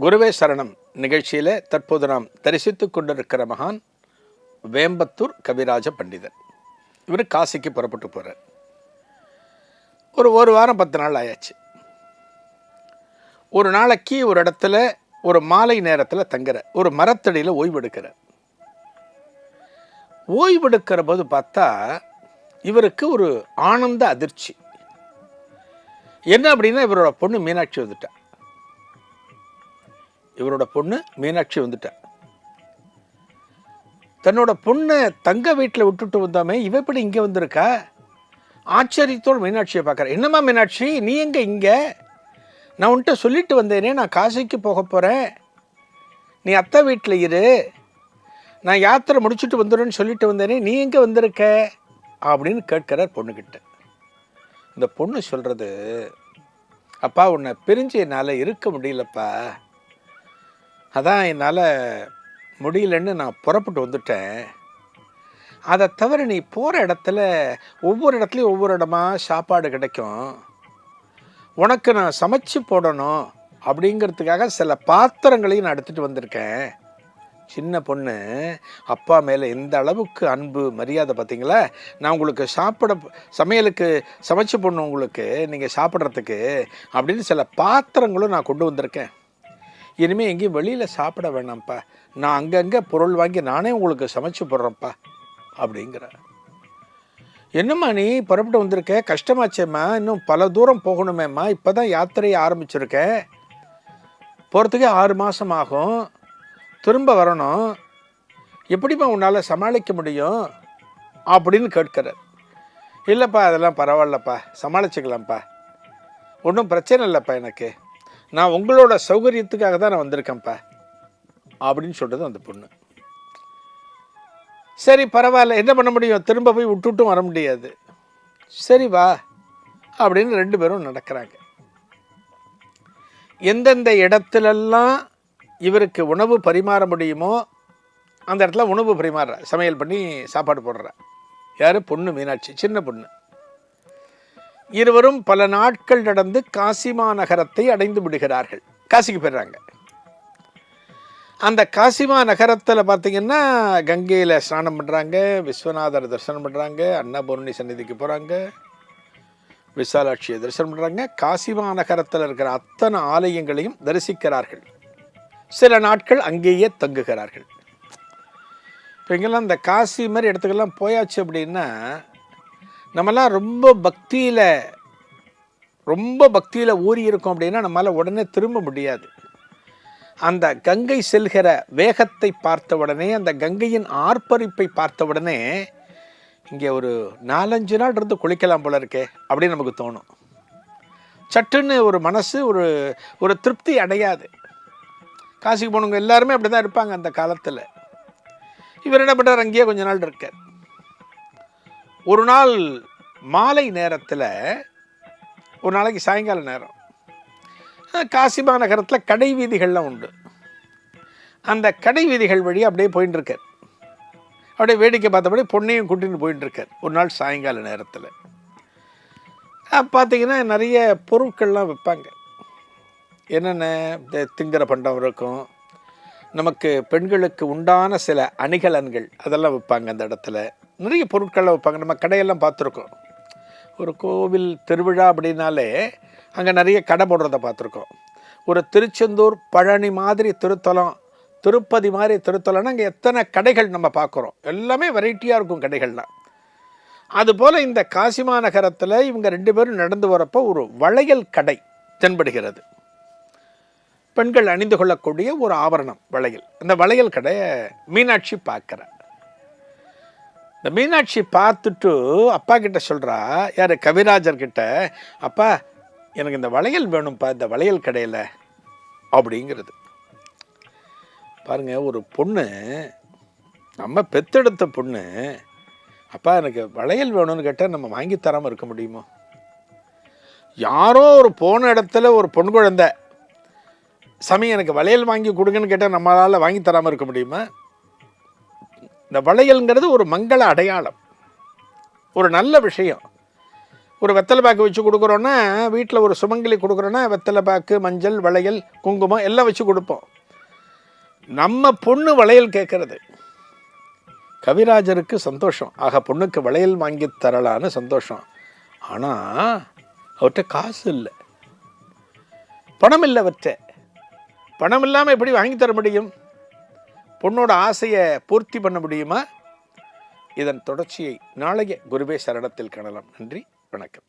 குருவே சரணம். நிகழ்ச்சியில் தற்போது நாம் தரிசித்து கொண்டிருக்கிற மகான் வேம்பத்தூர் கவிராஜ பண்டிதர். இவர் காசிக்கு புறப்பட்டு போகிறார் ஒரு ஒரு வாரம் பத்து நாள் ஆயாச்சு. ஒரு நாளைக்கு ஒரு இடத்துல ஒரு மாலை நேரத்தில் தங்குற ஒரு மரத்தடியில் ஓய்வெடுக்கிற ஓய்வெடுக்கிற போது பார்த்தா இவருக்கு ஒரு ஆனந்த அதிர்ச்சி. என்ன அப்படின்னா இவரோட பொண்ணு மீனாட்சி வந்துட்டா. இவரோட பொண்ணு மீனாட்சி வந்துட்டேன் தன்னோட பொண்ணை தங்க வீட்டில் விட்டுட்டு வந்தாமே இவ எப்படி இங்கே வந்திருக்கா? ஆச்சரியத்தோடு மீனாட்சியை பார்க்குறேன் என்னம்மா மீனாட்சி நீ எங்கே இங்கே? நான் உன்கிட்ட சொல்லிட்டு வந்தேனே நான் காசிக்கு போக போகிறேன் நீ அத்தை வீட்டில் இரு. நான் யாத்திரை முடிச்சுட்டு வந்துடுன்னு சொல்லிட்டு வந்தேனே நீ எங்கே வந்திருக்க? அப்படின்னு கேட்குறார் பொண்ணுக்கிட்ட இந்த பொண்ணு சொல்கிறது அப்பா உன்னை பிரிஞ்சு என்னால் இருக்க முடியலப்பா. அதான் என்னால் முடியலன்னு நான் புறப்பட்டு வந்துட்டேன். அதை தவிர நீ போகிற இடத்துல ஒவ்வொரு இடத்துலையும் ஒவ்வொரு இடமா சாப்பாடு கிடைக்கும். உனக்கு நான் சமைச்சு போடணும் அப்படிங்கிறதுக்காக சில பாத்திரங்களையும் நான் எடுத்துகிட்டு வந்திருக்கேன். சின்ன பொண்ணு அப்பா மேலே எந்த அளவுக்கு அன்பு மரியாதை பார்த்தீங்களா நான் உங்களுக்கு சாப்பிட சமையலுக்கு சமைச்சு போடணும் உங்களுக்கு நீங்கள் சாப்பிட்றதுக்கு அப்படின்னு சில பாத்திரங்களும் நான் கொண்டு வந்திருக்கேன். இனிமேல் எங்கேயும் வெளியில் சாப்பிட வேணாம்ப்பா. நான் அங்கங்கே பொருள் வாங்கி நானே உங்களுக்கு சமைச்சு போடுறேன்ப்பா அப்படிங்கிற என்னம்மா நீ புறப்பட்டு வந்திருக்க? கஷ்டமாச்சேம்மா. இன்னும் பல தூரம் போகணுமேம்மா. இப்போ தான் யாத்திரையை ஆரம்பிச்சிருக்கேன் போகிறதுக்கே ஆறு மாதம் ஆகும். திரும்ப வரணும். எப்படிம்மா உன்னால் சமாளிக்க முடியும்? அப்படின்னு கேட்கிறார். இல்லைப்பா அதெல்லாம் பரவாயில்லப்பா. சமாளிச்சுக்கலாம்ப்பா. ஒன்றும் பிரச்சனை இல்லைப்பா எனக்கு. நான் உங்களோட சௌகரியத்துக்காக தான் நான் வந்திருக்கேன்ப்பா அப்படின்னு சொல்கிறது அந்த பொண்ணு. சரி பரவாயில்ல என்ன பண்ண முடியும்? திரும்ப போய் விட்டுட்டும் வர முடியாது. சரி வா அப்படின்னு ரெண்டு பேரும் நடக்கிறாங்க. எந்தெந்த இடத்துலெல்லாம் இவருக்கு உணவு பரிமாற முடியுமோ அந்த இடத்துல உணவு பரிமாறுற சமையல் பண்ணி சாப்பாடு போடுற. யார்? பொண்ணு மீனாட்சி சின்ன பொண்ணு. இருவரும் பல நாட்கள் நடந்து காசிமா நகரத்தை அடைந்து விடுகிறார்கள். காசிக்கு போயிடுறாங்க. அந்த காசிமா நகரத்தில் பார்த்தீங்கன்னா கங்கையில் ஸ்நானம் பண்ணுறாங்க விஸ்வநாதர் தரிசனம் பண்ணுறாங்க அன்னபூர்ணி சந்நிதிக்கு போகிறாங்க விசாலாட்சியை தரிசனம் பண்ணுறாங்க காசிமா நகரத்தில் இருக்கிற அத்தனை ஆலயங்களையும் தரிசிக்கிறார்கள். சில நாட்கள் அங்கேயே தங்குகிறார்கள். இப்போ இங்கெல்லாம் இந்த காசி மாதிரி இடத்துக்கெல்லாம் போயாச்சு அப்படின்னா நம்மலாம் ரொம்ப பக்தியில் ரொம்ப பக்தியில் ஊறி இருக்கோம் அப்படின்னா நம்மளால் உடனே திரும்ப முடியாது. அந்த கங்கை செல்கிற வேகத்தை பார்த்த உடனே அந்த கங்கையின் ஆர்ப்பரிப்பை பார்த்த உடனே இங்கே ஒரு நாலஞ்சு நாள் இருந்து குளிக்கலாம் போல இருக்கே அப்படின்னு நமக்கு தோணும். சட்டுன்னு ஒரு மனசு ஒரு ஒரு திருப்தி அடையாது. காசிக்கு போனவங்க எல்லாருமே அப்படி தான் இருப்பாங்க அந்த காலத்தில். இவர் என்ன பண்ணுறார் அங்கேயே கொஞ்ச நாள் இருக்கார். ஒரு நாள் மாலை நேரத்தில் ஒரு நாளைக்கு சாயங்கால நேரம் காசிபா நகரத்தில் கடை வீதிகள்லாம் உண்டு. அந்த கடை வீதிகள் வழி அப்படியே போயின்னு இருக்கார் அப்படியே வேடிக்கை பார்த்தபடி பொண்ணையும் கூட்டின்னு போயின்னு இருக்கார் ஒரு நாள் சாயங்கால நேரத்தில். பார்த்தீங்கன்னா நிறைய பொருட்கள்லாம் விற்பாங்க. என்னென்ன இந்த திங்கிற பண்டம் இருக்கும் நமக்கு பெண்களுக்கு உண்டான சில அணிகலன்கள் அதெல்லாம் விற்பாங்க அந்த இடத்துல. நிறைய பொருட்களை வைப்பாங்க. நம்ம கடையெல்லாம் பார்த்துருக்கோம். ஒரு கோவில் திருவிழா அப்படின்னாலே அங்கே நிறைய கடை போடுறத பார்த்துருக்கோம். ஒரு திருச்செந்தூர் பழனி மாதிரி திருத்தலம் திருப்பதி மாதிரி திருத்தலம்னா அங்கே எத்தனை கடைகள் நம்ம பார்க்குறோம். எல்லாமே வெரைட்டியாக இருக்கும் கடைகள்லாம். அதுபோல் இந்த காசிமா நகரத்தில் இவங்க ரெண்டு பேரும் நடந்து வரப்போ ஒரு வளையல் கடை தென்படுகிறது. பெண்கள் அணிந்து கொள்ளக்கூடிய ஒரு ஆபரணம் வளையல். அந்த வளையல் கடையை மீனாட்சி பார்க்குறேன் இந்த மீனாட்சி பார்த்துட்டு அப்பா கிட்ட சொல்கிறா யார் கவிராஜர் கிட்ட அப்பா எனக்கு இந்த வளையல் வேணும்ப்பா இந்த வளையல் கடையில். அப்படிங்கிறது. பாருங்கள் ஒரு பொண்ணு நம்ம பெத்தெடுத்த பொண்ணு அப்பா எனக்கு வளையல் வேணும்னு கேட்டால் நம்ம வாங்கி தராமல் இருக்க முடியுமோ? யாரோ ஒரு போன இடத்துல ஒரு பொன் குழந்தை சாமி எனக்கு வளையல் வாங்கி கொடுங்கன்னு கேட்டால் நம்மளால் வாங்கி தராமல் இருக்க முடியுமா? இந்த வளையல்ங்கிறது ஒரு மங்கள அடையாளம். ஒரு நல்ல விஷயம். ஒரு வெத்தலை பாக்கு வச்சு கொடுக்குறோன்னா வீட்டில் ஒரு சுமங்கலி கொடுக்குறோன்னா வெத்தலை பாக்கு மஞ்சள் வளையல் குங்குமம் எல்லாம் வச்சு கொடுப்போம். நம்ம பொண்ணு வளையல் கேட்குறது. கவிராஜருக்கு சந்தோஷம். ஆக பொண்ணுக்கு வளையல் வாங்கி தரலான்னு சந்தோஷம். ஆனால் அவர்கிட்ட காசு இல்லை. பணம் இல்லை அவர்கிட்ட பணம் இல்லாமல் எப்படி வாங்கி தர முடியும்? பொண்ணோட ஆசையை பூர்த்தி பண்ண முடியுமா? இதன் தொடர்ச்சியை நாளைய குருவே சரணத்தில் காணலாம். நன்றி. வணக்கம்.